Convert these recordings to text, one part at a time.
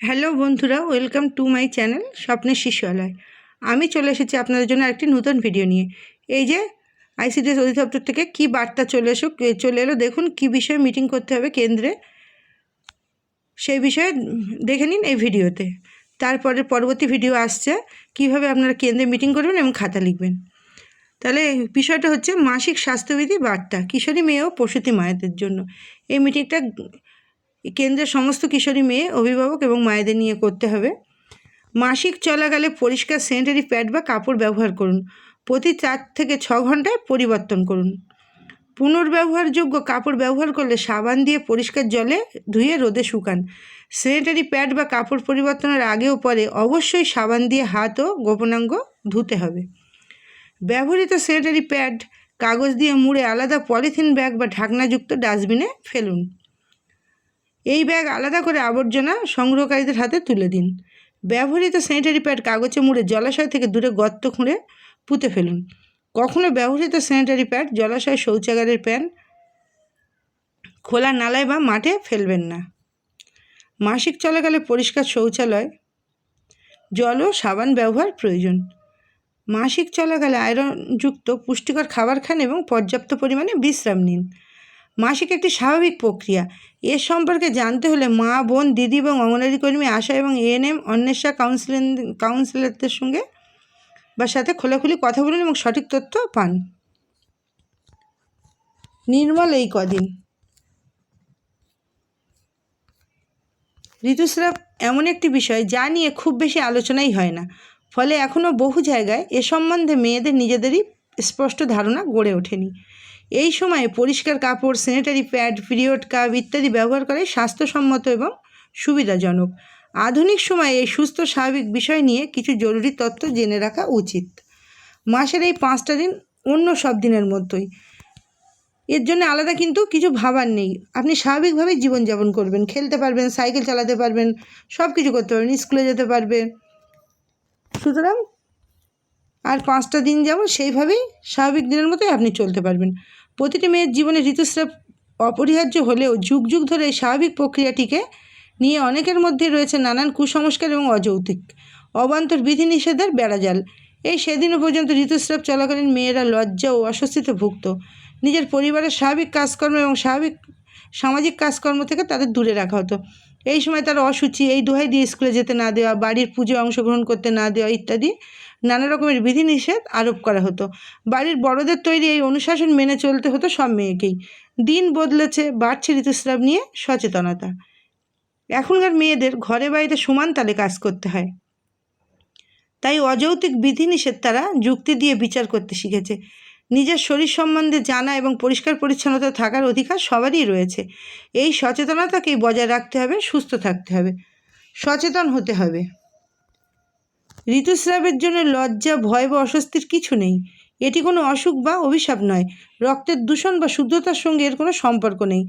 Hello বন্ধুরা, welcome to my channel স্বপ্নের শিশুয়ালয় আমি চলে এসেছি আপনাদের জন্য একটি নতুন ভিডিও নিয়ে। এই যে আইসিডিএস অধিদপ্তর থেকে কি বার্তা চলে এসো চলে এলো, দেখুন কি বিষয়ে মিটিং করতে হবে কেন্দ্রে। সেই বিষয়ে দেখে নিন এই ভিডিওতে। তারপরে পরবর্তী ভিডিও আসছে, কীভাবে আপনারা কেন্দ্রে মিটিং করবেন এবং খাতা লিখবেন। তাহলে বিষয়টা হচ্ছে মাসিক স্বাস্থ্যবিধি বার্তা, কিশোরী মেয়ে ও প্রসূতি মায়েদের জন্য। এই মিটিংটা কেন্দ্রের সমস্ত কিশোরী মেয়ে, অভিভাবক এবং মায়েদের নিয়ে করতে হবে। মাসিক চলাকালে পরিষ্কার স্যানিটারি প্যাড বা কাপড় ব্যবহার করুন। প্রতি চার থেকে ছ ঘন্টায় পরিবর্তন করুন। পুনর্ব্যবহারযোগ্য কাপড় ব্যবহার করলে সাবান দিয়ে পরিষ্কার জলে ধুয়ে রোদে শুকান। স্যানিটারি প্যাড বা কাপড় পরিবর্তনের আগে ও পরে অবশ্যই সাবান দিয়ে হাত ও গোপনাঙ্গ ধুতে হবে। ব্যবহৃত স্যানিটারি প্যাড কাগজ দিয়ে মুড়ে আলাদা পলিথিন ব্যাগ বা ঢাকনাযুক্ত ডাস্টবিনে ফেলুন। এই ব্যাগ আলাদা করে আবর্জনা সংগ্রহকারীদের হাতে তুলে দিন। ব্যবহৃত স্যানিটারি প্যাড কাগজে মুড়ে জলাশয় থেকে দূরে গর্ত খুঁড়ে পুঁতে ফেলুন। কখনো ব্যবহৃত স্যানিটারি প্যাড জলাশয় শৌচাগারের প্যান খোলা নালায় বা মাঠে ফেলবেন না। মাসিক চলাকালে পরিষ্কার শৌচালয়, জল ও সাবান ব্যবহার প্রয়োজন। মাসিক চলাকালে আয়রনযুক্ত পুষ্টিকর খাবার খান এবং পর্যাপ্ত পরিমাণে বিশ্রাম নিন। মাসিক একটি স্বাভাবিক প্রক্রিয়া। এর সম্পর্কে জানতে হলে মা, বোন, দিদি এবং অঙ্গনারী কর্মী, আশা এবং এএনএম অন্বেষা কাউন্সিলেন কাউন্সিলরদের সঙ্গে বা সাথে খোলাখুলি কথা বলুন এবং সঠিক তথ্য পান। নির্মল এই কদিন। ঋতুস্রাব এমন একটি বিষয় যা নিয়ে খুব বেশি আলোচনাই হয় না। ফলে এখনও বহু জায়গায় এ সম্বন্ধে মেয়েদের নিজেদেরই স্পষ্ট ধারণা গড়ে ওঠেনি। এই সময়ে পরিষ্কার কাপড় স্যানিটারি প্যাড পিরিয়ড কাপ ইত্যাদি ব্যবহার করে স্বাস্থ্যসম্মত এবং সুবিধাজনক। আধুনিক সময়ে এই সুস্থ, স্বাভাবিক বিষয় নিয়ে কিছু জরুরি তথ্য জেনে রাখা উচিত। মাসের এই পাঁচটা দিন অন্য সব দিনের মতোই। এর জন্য আলাদা কিন্তু কিছু ভাবার নেই। আপনি স্বাভাবিকভাবে জীবনযাপন করবেন। খেলতে পারবেন, সাইকেল চালাতে পারবেন সব কিছু করতে পারবেন, স্কুলে যেতে পারবেন। সুতরাং পাঁচটা দিন যেমন সেইভাবেই স্বাভাবিক দিনের মতোই আপনি চলতে পারবেন। প্রতিটি মেয়ের জীবনে ঋতুস্রাব অপরিহার্য হলেও যুগ যুগ ধরে এই স্বাভাবিক প্রক্রিয়াটিকে নিয়ে অনেকের মধ্যে রয়েছে নানান কুসংস্কার এবং অযৌক্তিক, অবান্তর বিধিনিষেধের বেড়াজাল। এই সেদিনও পর্যন্ত ঋতুস্রাব চলাকালীন মেয়েরা লজ্জা ও অস্বস্তিতে ভুগত নিজের পরিবারের স্বাভাবিক কাজকর্ম এবং স্বাভাবিক সামাজিক কাজকর্ম থেকে তাদের দূরে রাখা হতো। এই সময় তারা অসুচি, এই দোহাই দিয়ে স্কুলে যেতে না দেওয়া, বাড়ির পুজো অংশগ্রহণ করতে না দেওয়া ইত্যাদি নানা রকমের বিধিনিষেধ আরোপ করা হতো। বাড়ির বড়দের তৈরি এই অনুশাসন মেনে চলতে হতো সব মেয়েকেই। দিন বদলেছে বাড়ছে ঋতুস্রাব নিয়ে সচেতনতা। এখনকার মেয়েদের ঘরে বাড়িতে সমান তালে কাজ করতে হয়। তাই অযৌক্তিক বিধিনিষেধ তারা যুক্তি দিয়ে বিচার করতে শিখেছে। নিজের শরীর সম্বন্ধে জানা এবং পরিষ্কার পরিচ্ছন্নতা থাকার অধিকার সবারই রয়েছে। এই সচেতনতাকেই বজায় রাখতে হবে, সুস্থ থাকতে হবে, সচেতন হতে হবে। ঋতুস্রাবের জন্য লজ্জা, ভয় বা অস্বস্তির কিছু নেই। এটি কোনো অসুখ বা অভিশাপ নয়। রক্তের দূষণ বা শুদ্ধতার সঙ্গে এর কোনো সম্পর্ক নেই।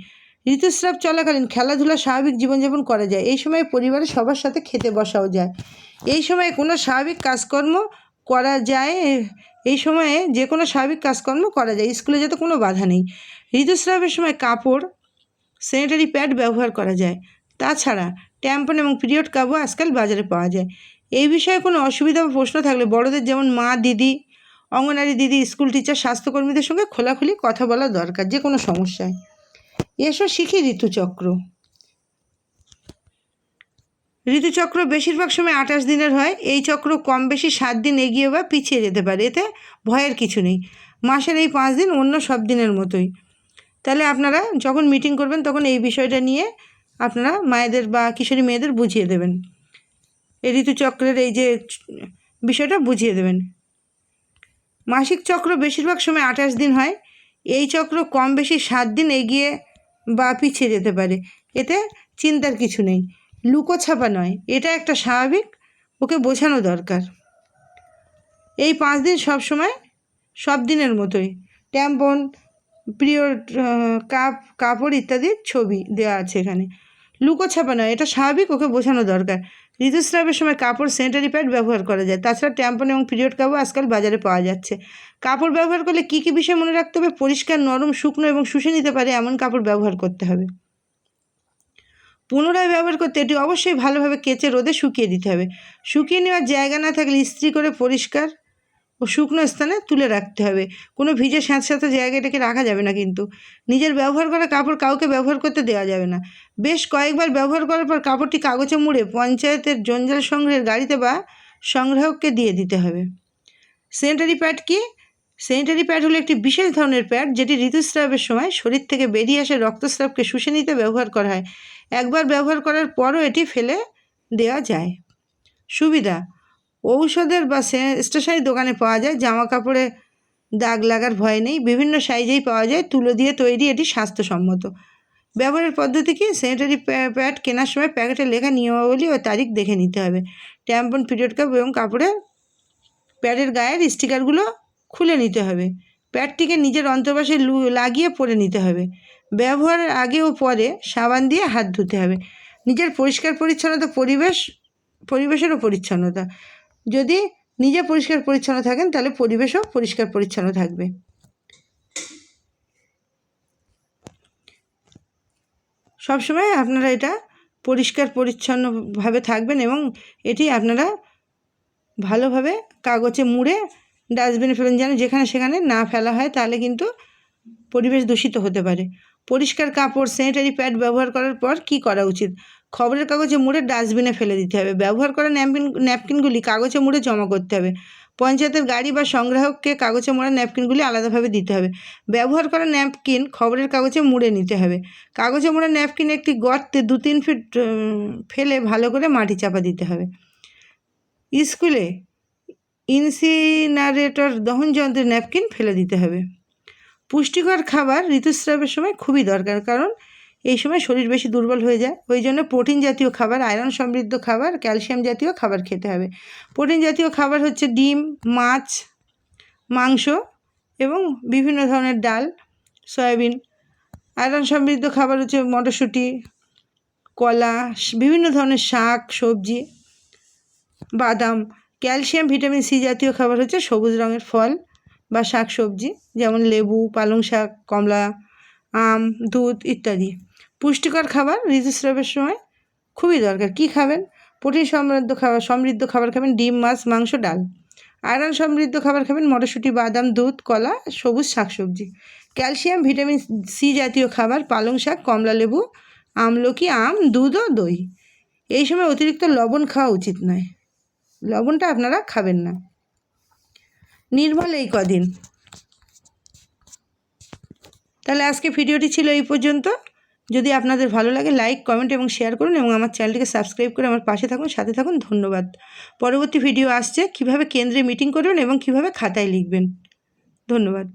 ঋতুস্রাব চলাকালীন খেলাধুলা, স্বাভাবিক জীবনযাপন করা যায়। এই সময় পরিবারের সবার সাথে খেতে বসাও যায়। এই সময় কোনো স্বাভাবিক কাজকর্ম করা যায় এই সময়ে যে কোনো স্বাভাবিক কাজকর্ম করা যায়। স্কুলে যেতে কোনো বাধা নেই। ঋতুস্রাবের সময় কাপড় স্যানিটারি প্যাড ব্যবহার করা যায়। তাছাড়া ট্যাম্পন এবং পিরিয়ড কাপও আজকাল বাজারে পাওয়া যায়। এই বিষয়ে কোনো অসুবিধা বা প্রশ্ন থাকলে বড়দের যেমন মা, দিদি অঙ্গনারী দিদি, স্কুল টিচার স্বাস্থ্যকর্মীদের সঙ্গে খোলাখুলি কথা বলা দরকার, যে কোনো সমস্যায়। এসব শিখি ঋতুচক্র। ঋতুচক্র বেশিরভাগ সময় আঠাশ দিনের হয়। এই চক্র কম বেশি সাত দিন এগিয়ে বা পিছিয়ে যেতে পারে। এতে ভয়ের কিছু নেই। মাসের এই পাঁচ দিন অন্য সব দিনের মতোই। তাহলে আপনারা যখন মিটিং করবেন, তখন এই বিষয়টা নিয়ে আপনারা মায়েদের বা কিশোরী মেয়েদের বুঝিয়ে দেবেন। এই ঋতুচক্রের এই যে বিষয়টা বুঝিয়ে দেবেন। মাসিক চক্র বেশিরভাগ সময় আঠাশ দিন হয়। এই চক্র কম বেশি সাত দিন এগিয়ে বা পিছিয়ে যেতে পারে। এতে চিন্তার কিছু নেই। লুকোছাপা নয়, এটা একটা স্বাভাবিক, ওকে বোঝানো দরকার। এই পাঁচ দিন সব সময়, সব দিনের মতোই, ট্যাম্পন, পিরিয়ড কাপ, কাপড় ইত্যাদির ছবি দেওয়া আছে এখানে। লুকোছাপা নয়, এটা স্বাভাবিক, ওকে বোঝানো দরকার। ঋতুস্রাবের সময় কাপড় স্যানিটারি প্যাড ব্যবহার করা যায়, তাছাড়া ট্যাম্পন এবং পিরিয়ড কাপও আজকাল বাজারে পাওয়া যাচ্ছে। কাপড় ব্যবহার করলে কী কী বিষয় মনে রাখতে হবে? পরিষ্কার, নরম, শুকনো এবং শুষে নিতে পারে, এমন কাপড় ব্যবহার করতে হবে। পুনরায় ব্যবহার করতে এটি অবশ্যই ভালোভাবে কেচে রোদে শুকিয়ে দিতে হবে। শুকিয়ে নেওয়ার জায়গা না থাকলে ইস্ত্রি করে পরিষ্কার ও শুকনো স্থানে তুলে রাখতে হবে। কোনো ভিজে স্যাঁতস্যাঁতে জায়গাটাকে রাখা যাবে না কিন্তু। নিজের ব্যবহার করা কাপড় কাউকে ব্যবহার করতে দেওয়া যাবে না। বেশ কয়েকবার ব্যবহার করার পর কাপড়টি কাগজে মুড়ে পঞ্চায়েতের জঞ্জাল সংগ্রহের গাড়িতে বা সংগ্রাহককে দিয়ে দিতে হবে। স্যানিটারি প্যাড কি? স্যানিটারি প্যাড হলো একটি বিশেষ ধরনের প্যাড যেটি ঋতুস্রাবের সময় শরীর থেকে বেরিয়ে আসে রক্তস্রাবকে শুষে নিতে ব্যবহার করা হয়। একবার ব্যবহার করার পরও এটি ফেলে দেওয়া যায়। সুবিধা, ঔষধের বা স্টেশনারি দোকানে পাওয়া যায়। জামা কাপড়ে দাগ লাগার ভয় নেই। বিভিন্ন সাইজেই পাওয়া যায়। তুলো দিয়ে তৈরি এটি স্বাস্থ্যসম্মত। ব্যবহারের পদ্ধতি কি? স্যানিটারি প্যাড কেনার সময় প্যাকেটে লেখা নিয়মাবলী ও তারিখ দেখে নিতে হবে। ট্যাম্পন, পিরিয়ড কাপ এবং কাপড়ের প্যাডের গায়ের স্টিকারগুলো খুলে নিতে হবে। প্যাডটিকে নিজের অন্তর্বাসে লাগিয়ে পরে নিতে হবে। ব্যবহারের আগে ও পরে সাবান দিয়ে হাত ধুতে হবে। নিজের পরিষ্কার পরিচ্ছন্নতা পরিবেশ, পরিবেশেরও পরিচ্ছন্নতা। যদি নিজে পরিষ্কার পরিচ্ছন্ন থাকেন, তাহলে পরিবেশও পরিষ্কার পরিচ্ছন্ন থাকবে। সবসময় আপনারা এটা পরিষ্কার পরিচ্ছন্নভাবে থাকবেন এবং এটি আপনারা ভালোভাবে কাগজে মুড়ে ডাস্টবিনে ফেলেন যেন যেখানে সেখানে না ফেলা হয়, তাহলে কিন্তু পরিবেশ দূষিত হতে পারে। পরিষ্কার কাপড় স্যানিটারি প্যাড ব্যবহার করার পর কি করা উচিত? খবরের কাগজে মুড়ে ডাস্টবিনে ফেলে দিতে হবে। ব্যবহার করা ন্যাপকিন, ন্যাপকিনগুলি কাগজে মুড়ে জমা করতে হবে। পঞ্চায়েতের গাড়ি বা সংগ্রাহককে কাগজে মোড়া ন্যাপকিনগুলি আলাদাভাবে দিতে হবে। ব্যবহার করা ন্যাপকিন খবরের কাগজে মুড়ে নিতে হবে। কাগজে মোড়া ন্যাপকিন একটি গর্তে দু তিন ফিট ফেলে ভালো করে মাটি চাপা দিতে হবে। স্কুলে ইনসিনারেটর দহন যন্ত্রে ন্যাপকিন ফেলে দিতে হবে। পুষ্টিকর খাবার ঋতুস্রাবের সময় খুবই দরকার, কারণ এই সময় শরীর বেশি দুর্বল হয়ে যায়। ওই জন্য প্রোটিন জাতীয় খাবার, আয়রন সমৃদ্ধ খাবার, ক্যালসিয়াম জাতীয় খাবার খেতে হবে। প্রোটিন জাতীয় খাবার হচ্ছে ডিম, মাছ, মাংস এবং বিভিন্ন ধরনের ডাল, সয়াবিন। আয়রন সমৃদ্ধ খাবার হচ্ছে মটরশুঁটি, কলা, বিভিন্ন ধরনের শাক, সবজি, বাদাম। ক্যালসিয়াম, ভিটামিন সি জাতীয় খাবার হচ্ছে সবুজ রঙের ফল বা শাক সবজি যেমন লেবু, পালং শাক, কমলা, আম, দুধ ইত্যাদি। পুষ্টিকর খাবার ঋতুস্রাবের সময় খুবই দরকার। কি খাবেন? প্রোটিন সমৃদ্ধ খাবার সমৃদ্ধ খাবার খাবেন ডিম, মাছ, মাংস, ডাল। আয়রন সমৃদ্ধ খাবার খাবেন মটরশুঁটি, বাদাম, দুধ, কলা, সবুজ শাকসবজি। ক্যালসিয়াম, ভিটামিন সি জাতীয় খাবার, পালং শাক, কমলা লেবু, আমলকি, আম, দুধ ও দই। এই সময় অতিরিক্ত লবণ খাওয়া উচিত নয়। লবণটা আপনারা খাবেন না। নির্মল এই কদিন। তাহলে আজকে ভিডিওটি ছিল এই পর্যন্ত। যদি আপনাদের ভালো লাগে লাইক কমেন্ট এবং শেয়ার করুন এবং আমার চ্যানেলটিকে সাবস্ক্রাইব করে আমার পাশে থাকুন, সাথে থাকুন। ধন্যবাদ। পরবর্তী ভিডিও আসছে। কীভাবে কেন্দ্রে মিটিং করবেন এবং কীভাবে খাতায় লিখবেন। ধন্যবাদ।